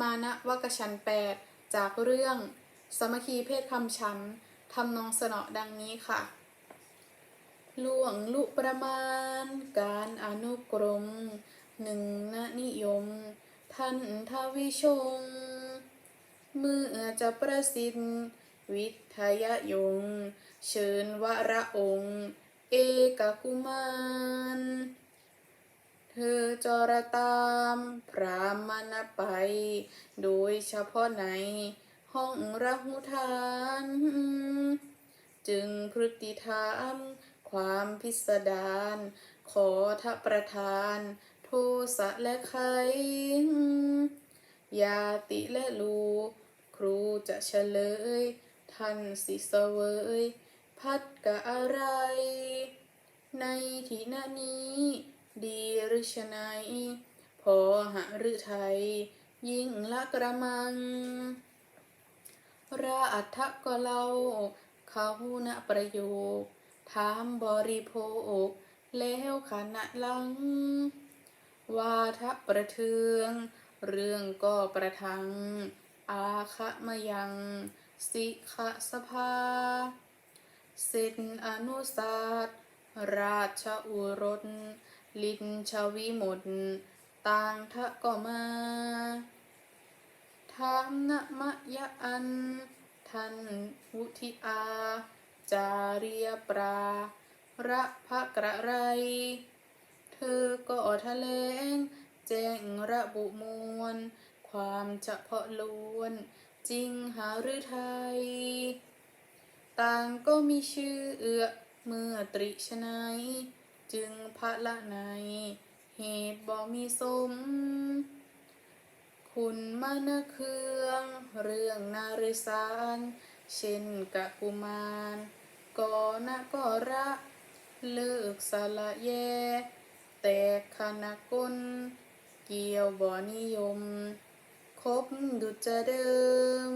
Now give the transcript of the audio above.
มานะวกชันแปดจากเรื่อง สมคีเพศคำฉันทำนองสนอดังนี้ค่ะล่วงลุประมาณ การอนุกรมหนึ่งนนิยม ท่านทวิชง เมื่อจะประสิทธิ์วิทยยง เชิญวระองค์ เอกกุมาร จรตามพรามณไป โดยเฉพาะในห้องระหุทาน จึงพฤติฐานความพิสดารขอทะประทาน โทสะและไขยาติและลู ครูจะเฉลย ท่านสิสเสวย พัดกะอะไร ในที่นานี้ ดีหรือชะไหนพอหะหรือไทยยิ่งละกระมัง ราอัทะก็เล่า เขาณประโยค ถามบริโภค แล้วขณะหลัง วาทะประเทือง เรื่องก็ประทัง อาคะมยัง สิขะสภา เสร็จอนุศาสตร์ ราชอุรส ลินชวิมดต่างทะก็มาถามนะมะยะอันท่านวุธิอา จาเรียปรา ระพะกระไร เธอก็แถลงแจ้งระบุมวล ความเฉพาะล้วน จริงหาหรือไทย ต่างก็มีชื่อเอื้อ เมื่อตริชนัยจึงพระละในเหตุบ่มีสม คุณมานะเครื่องเรื่องนาริสาร เช่นกะกุมารก่อนะก็ระเลิกสละแย แต่ขณะกลเกี่ยวบ่นิยม คบดุจเดิม